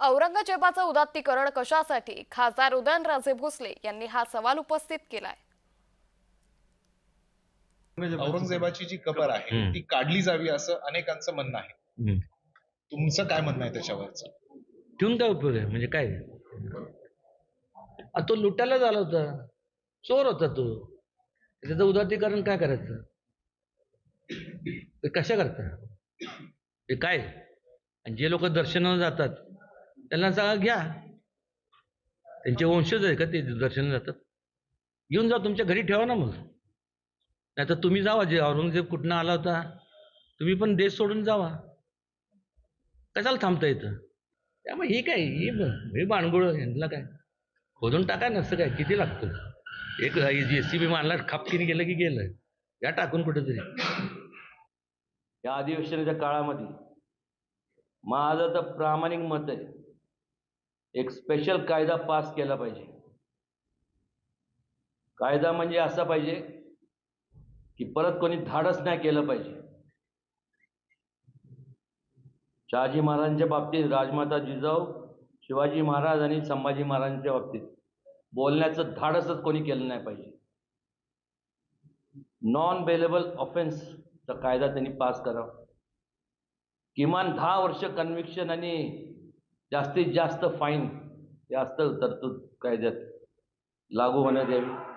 औरंगजेबाचं उदात्तीकरण कशासाठी? खासदार उदयनराजे भोसले यांनी हा सवाल उपस्थित केलाय. औरंगजेबाची जी कबर आहे. ती काढली जावी असं अनेकांचं म्हणणं आहे. तुमचं काय म्हणणं आहे त्याच्यावरचं? ठेवून काय उपयोग आहे म्हणजे काय? आ, तो लुटायला झाला होता. चोर होता तो. त्याचं उदातीकरण काय करायचं? ते कशा करता? ते काय? आणि जे लोक दर्शनाला जातात त्यांना सांगा घ्या. त्यांचे वंशज आहे का ते दर्शन जातात. घेऊन जा तुमच्या घरी ठेवा ना मग. नाही तर तुम्ही जावा जे औरंगजेब कुठनं आला होता तुम्ही पण देश सोडून जावा. कशाला थांबता येतं त्यामुळे ही काय ही हे बाणगुळ यांना काय? खोदून टाका नसतं काय किती लागतं? एक जे सी बी मानला खापकीने गेलं की गेलं. या टाकून कुठेतरी. या अधिवेशनाच्या काळामध्ये माझं तर प्रामाणिक मत आहे एक स्पेशल कायदा पास केला पाहिजे. कायदा म्हणजे असा पाहिजे की परत कोणी धाडस नाही केलं पाहिजे. शहाजी महाराजांच्या बाबतीत राजमाता जिजाऊ शिवाजी महाराज आणि संभाजी महाराजांच्या बाबतीत बोलण्याचं धाडसच कोणी केलं नाही पाहिजे. नॉन बेलेबल ऑफेन्सचा कायदा त्यांनी पास करावा. किमान दहा वर्ष कन्व्हिक्शन आणि जास्तीत जास्त फाईन जास्त तरतूद कायद्यात लागू होण्यात यावी.